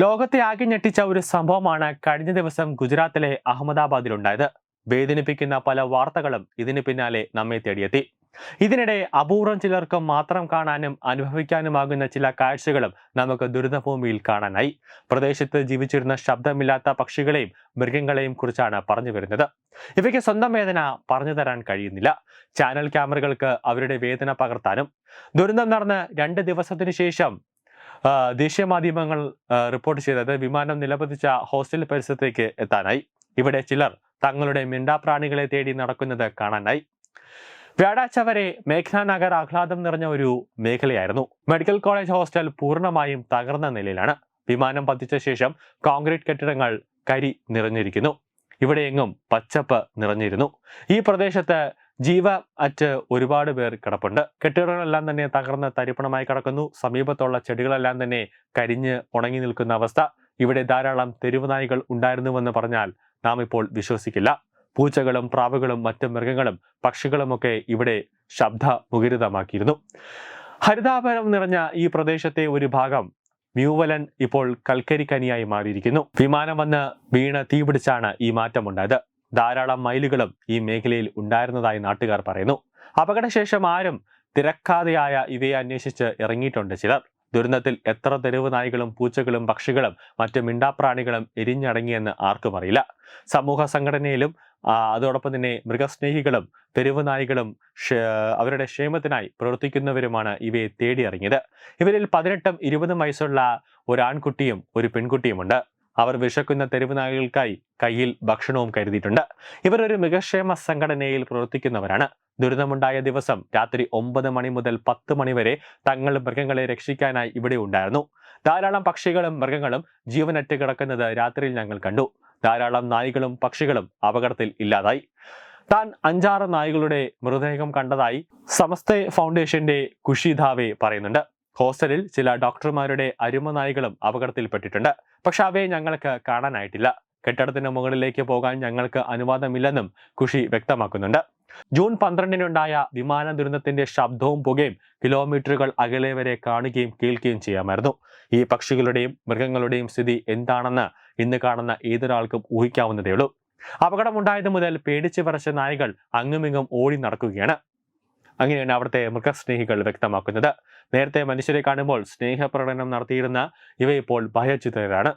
ലോകത്തെ ആകെ ഞെട്ടിച്ച ഒരു സംഭവമാണ് കഴിഞ്ഞ ദിവസം ഗുജറാത്തിലെ അഹമ്മദാബാദിലുണ്ടായത്. വേദനിപ്പിക്കുന്ന പല വാർത്തകളും ഇതിന് പിന്നാലെ നമ്മെ തേടിയെത്തി. ഇതിനിടെ അപൂർവം ചിലർക്ക് മാത്രം കാണാനും അനുഭവിക്കാനുമാകുന്ന ചില കാഴ്ചകളും നമുക്ക് ദുരിതഭൂമിയിൽ കാണാനായി. പ്രദേശത്ത് ജീവിച്ചിരുന്ന ശബ്ദമില്ലാത്ത പക്ഷികളെയും മൃഗങ്ങളെയും കുറിച്ചാണ് പറഞ്ഞു വരുന്നത്. ഇവയ്ക്ക് സ്വന്തം വേദന പറഞ്ഞു തരാൻ കഴിയുന്നില്ല. ചാനൽ ക്യാമറകൾക്ക് അവരുടെ വേദന പകർത്താനും. ദുരന്തം നടന്ന് രണ്ട് ദിവസത്തിനു ശേഷം ദേശീയ മാധ്യമങ്ങൾ റിപ്പോർട്ട് ചെയ്തത് വിമാനം നിലപതിച്ച ഹോസ്റ്റൽ പരിസരത്തേക്ക് എത്താനായി. ഇവിടെ ചിലർ തങ്ങളുടെ മിണ്ടാപ്രാണികളെ തേടി നടക്കുന്നത് കാണാനായി. വ്യാഴാഴ്ച വരെ മേഘ്ന നഗർ ആഹ്ലാദം നിറഞ്ഞ ഒരു മേഖലയായിരുന്നു. മെഡിക്കൽ കോളേജ് ഹോസ്റ്റൽ പൂർണമായും തകർന്ന നിലയിലാണ്. വിമാനം പതിച്ച ശേഷം കോൺക്രീറ്റ് കെട്ടിടങ്ങൾ കരി നിറഞ്ഞിരിക്കുന്നു. ഇവിടെയെങ്ങും പച്ചപ്പ് നിറഞ്ഞിരുന്നു. ഈ പ്രദേശത്ത് ജീവ അറ്റ് ഒരുപാട് പേർ കിടപ്പുണ്ട്. കെട്ടിടങ്ങളെല്ലാം തന്നെ തകർന്ന് തരിപ്പണമായി കിടക്കുന്നു. സമീപത്തുള്ള ചെടികളെല്ലാം തന്നെ കരിഞ്ഞ് ഉണങ്ങി നിൽക്കുന്ന അവസ്ഥ. ഇവിടെ ധാരാളം തെരുവ് നായികൾ ഉണ്ടായിരുന്നുവെന്ന് പറഞ്ഞാൽ നാം ഇപ്പോൾ വിശ്വസിക്കില്ല. പൂച്ചകളും പ്രാവുകളും മറ്റു മൃഗങ്ങളും പക്ഷികളുമൊക്കെ ഇവിടെ ശബ്ദ മുഖരിതമാക്കിയിരുന്നു ഹരിതാപരം നിറഞ്ഞ ഈ പ്രദേശത്തെ ഒരു ഭാഗം മ്യൂവലൻ ഇപ്പോൾ കൽക്കരിക്കനിയായി മാറിയിരിക്കുന്നു. വിമാനം വന്ന് വീണ് തീപിടിച്ചാണ് ഈ മാറ്റമുണ്ടായത്. ധാരാളം മൈലുകളും ഈ മേഖലയിൽ ഉണ്ടായിരുന്നതായി നാട്ടുകാർ പറയുന്നു. അപകടശേഷം ആരും തിരക്കാതെയായ ഇവയെ അന്വേഷിച്ച് ഇറങ്ങിയിട്ടുണ്ട് ചിലർ. ദുരന്തത്തിൽ എത്ര തെരുവ് നായ്കളും പൂച്ചകളും പക്ഷികളും മറ്റ് മിണ്ടാപ്രാണികളും എരിഞ്ഞടങ്ങിയെന്ന് ആർക്കും അറിയില്ല. സമൂഹ സംഘടനയിലും അതോടൊപ്പം തന്നെ മൃഗസ്നേഹികളും തെരുവ് നായ്കളും അവരുടെ ക്ഷേമത്തിനായി പ്രവർത്തിക്കുന്നവരുമാണ് ഇവയെ തേടിയിറങ്ങിയത്. ഇവരിൽ പതിനെട്ടും ഇരുപതും വയസ്സുള്ള ഒരു ആൺകുട്ടിയും ഒരു പെൺകുട്ടിയുമുണ്ട്. അവർ വിശക്കുന്ന തെരുവ് നായകൾക്കായി കയ്യിൽ ഭക്ഷണവും കരുതിയിട്ടുണ്ട്. ഇവർ ഒരു മൃഗക്ഷേമ സംഘടനയിൽ പ്രവർത്തിക്കുന്നവരാണ്. ദുരിതമുണ്ടായ ദിവസം രാത്രി ഒമ്പത് മണി മുതൽ പത്ത് മണി വരെ തങ്ങൾ മൃഗങ്ങളെ രക്ഷിക്കാനായി ഇവിടെ ഉണ്ടായിരുന്നു. ധാരാളം പക്ഷികളും മൃഗങ്ങളും ജീവനറ്റ് കിടക്കുന്നത് രാത്രിയിൽ ഞങ്ങൾ കണ്ടു. ധാരാളം നായ്കളും പക്ഷികളും അപകടത്തിൽ ഇല്ലാതായി. താൻ അഞ്ചാറ് നായ്കളുടെ മൃതദേഹം കണ്ടതായി സമസ്ത ഫൗണ്ടേഷന്റെ കുഷിധാവെ പറയുന്നുണ്ട്. ഹോസ്റ്റലിൽ ചില ഡോക്ടർമാരുടെ അരുമ നായ്കളും അപകടത്തിൽപ്പെട്ടിട്ടുണ്ട്. പക്ഷെ അവയെ ഞങ്ങൾക്ക് കാണാനായിട്ടില്ല. കെട്ടിടത്തിന് മുകളിലേക്ക് പോകാൻ ഞങ്ങൾക്ക് അനുവാദമില്ലെന്നും ഖുഷി വ്യക്തമാക്കുന്നുണ്ട്. ജൂൺ പന്ത്രണ്ടിനുണ്ടായ വിമാന ദുരന്തത്തിന്റെ ശബ്ദവും പുകയും കിലോമീറ്ററുകൾ അകലെ വരെ കാണുകയും കേൾക്കുകയും ചെയ്യാമായിരുന്നു. ഈ പക്ഷികളുടെയും മൃഗങ്ങളുടെയും സ്ഥിതി എന്താണെന്ന് ഇന്ന് കാണുന്ന ഏതൊരാൾക്കും ഊഹിക്കാവുന്നതേ ഉള്ളൂ അപകടമുണ്ടായത് മുതൽ പേടിച്ചു പറച്ച നായകൾ അങ്ങുമിങ്ങും ഓടി നടക്കുകയാണ്. അങ്ങനെയാണ് അവിടുത്തെ മൃഗസ്നേഹികൾ വ്യക്തമാക്കുന്നത്. നേരത്തെ മനുഷ്യരെ കാണുമ്പോൾ സ്നേഹപ്രകടനം നടത്തിയിരുന്ന ഇവയിപ്പോൾ ഭയചിതരാണ്.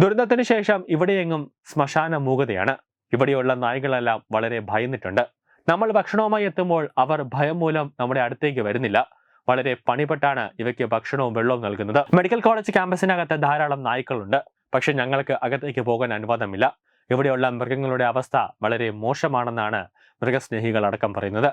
ദുരന്തത്തിന് ശേഷം ഇവിടെയെങ്ങും ശ്മശാന മൂകതയാണ് ഇവിടെയുള്ള നായ്കളെല്ലാം വളരെ ഭയന്നിട്ടുണ്ട്. നമ്മൾ ഭക്ഷണവുമായി എത്തുമ്പോൾ അവർ ഭയം മൂലം നമ്മുടെ അടുത്തേക്ക് വരുന്നില്ല. വളരെ പണിപ്പെട്ടാണ് ഇവയ്ക്ക് ഭക്ഷണവും വെള്ളവും നൽകുന്നത്. മെഡിക്കൽ കോളേജ് ക്യാമ്പസിനകത്ത് ധാരാളം നായ്ക്കളുണ്ട്. പക്ഷെ ഞങ്ങൾക്ക് അകത്തേക്ക് പോകാൻ അനുവാദമില്ല. ഇവിടെയുള്ള മൃഗങ്ങളുടെ അവസ്ഥ വളരെ മോശമാണെന്നാണ് മൃഗസ്നേഹികൾ അടക്കം പറയുന്നത്.